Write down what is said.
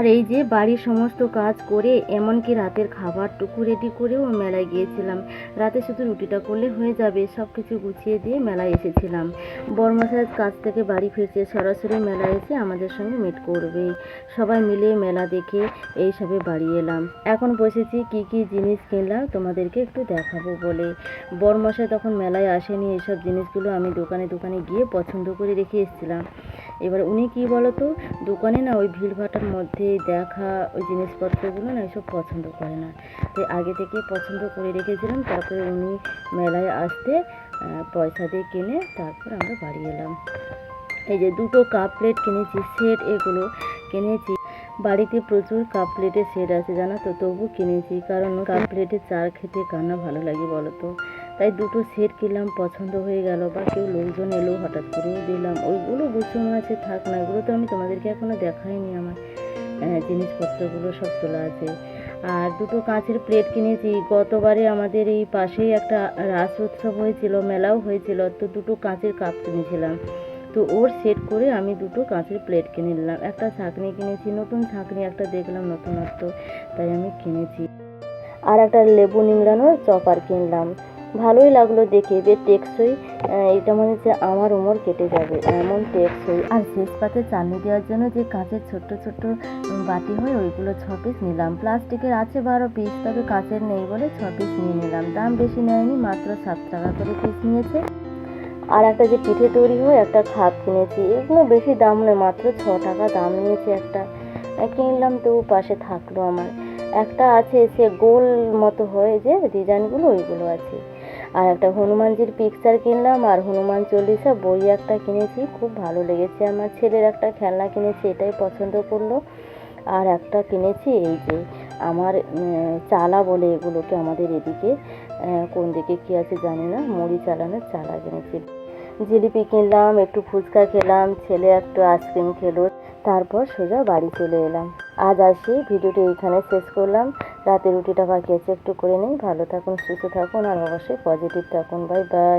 আর এই যে বাড়ির সমস্ত কাজ করে, এমনকি রাতের খাবারটুকু রেডি করেও মেলায় গিয়েছিলাম। রাতে শুধু রুটিটা করলে হয়ে যাবে সব কিছু গুছিয়ে দিয়ে মেলায় এসেছিলাম। বর্মশাই কাজ থেকে বাড়ি ফিরছে, সরাসরি মেলায় এসে আমাদের সঙ্গে মিট করবে। সবাই মিলে মেলা দেখে এইসবে বাড়ি এলাম। এখন বসেছি কি কি জিনিস কিনলাম তোমাদেরকে একটু দেখাবো বলে। বর্মশাই তখন মেলায় আসেনি এইসব জিনিসগুলো আমি দোকানে দোকানে গিয়ে পছন্দ করে রেখে এসেছিলাম। এবার উনি কি বলতো, দোকানে না ওই ভিড়ভাটার মধ্যে দেখা ওই জিনিসপত্রগুলো না এসব পছন্দ করে না। তাই আগে থেকে পছন্দ করে রেখেছিলাম, তারপরে উনি মেলায় আসতে পয়সা দিয়ে কিনে তারপর আমরা বাড়ি এলাম। এই যে দুটো কাপ প্লেট কিনেছি, সেট এগুলো কিনেছি। বাড়িতে প্রচুর কাপ প্লেটের সেট আছে, জানো তো? তবু কিনেছি, কারণ কাপ প্লেটে চা খেতে কান্না ভালো লাগে বলো তো তাই দুটো সেট কিনলাম, পছন্দ হয়ে গেল বা কেউ লোকজন এলো, হঠাৎ করেও দিলাম। ওইগুলো গুছানো আছে, থাক না, এগুলো তো আমি তোমাদেরকে এখনও দেখাইনি আমার জিনিসপত্রগুলো সব তোলা আছে। আর দুটো কাঁচের প্লেট কিনেছি, গতবারে আমাদের এই পাশেই একটা রাস উৎসব হয়েছিল, মেলাও হয়েছিল, তো দুটো কাঁচের কাপ কিনেছিলাম। তো ওর সেট করে আমি দুটো কাঁচের প্লেট কিনে নিলাম। একটা ছাঁকনি কিনেছি, নতুন ছাঁকনি, একটা দেখলাম নতুনত্ব, তাই আমি কিনেছি। আর একটা লেবু নিংড়ানোর চপার কিনলাম। ভালোই লাগল দেখে বেশ টেকসই এটা মনে হচ্ছে আমার উমর কেটে যাবে, এমন টেকসই। আর শেষ পাতে চালনি দেওয়ার জন্য যে কাঁচের ছোট্ট ছোট্ট বাটি হয়, ওইগুলো ছ পিস নিলাম। প্লাস্টিকের আছে বারো পিস তবে কাঁচের নেই বলে ছ পিস নিয়ে নিলাম। দাম বেশি নেয়নি, মাত্র সাত টাকা করে পিস নিয়েছে। আর একটা যে পিঠে তৈরি হয়, একটা খাপ কিনেছি। এগুলো বেশি দাম নয়, মাত্র ছ টাকা দাম নিয়েছে একটা। কিনলাম তো পাশে থাকল আমার। একটা আছে, সে গোল মতো হয় যে, ডিজাইনগুলো ওইগুলো আছে। আর একটা হনুমানজির পিকচার কিনলাম আর হনুমান চল্লিশা বই একটা কিনেছি। খুব ভালো লেগেছে আমার ছেলের একটা খেলনা কিনেছি, এটাই পছন্দ করল। আর একটা কিনেছি, এই যে আমার চালা বলে এগুলোকে আমাদের এদিকে কোন দিকে কী আছে জানি না, মুড়ি চালানোর চালা কিনেছি। জিলিপি কিনলাম, একটু ফুচকা খেলাম, ছেলে একটু আইসক্রিম খেলো তারপর সোজা বাড়ি চলে এলাম। আজ আসি ভিডিওটি এইখানে শেষ করলাম। রাতে রুটিটা বাকি আছে, একটু করে নিই ভালো থাকুন, সুস্থ থাকুন, আর অবশ্যই পজিটিভ থাকুন। Bye bye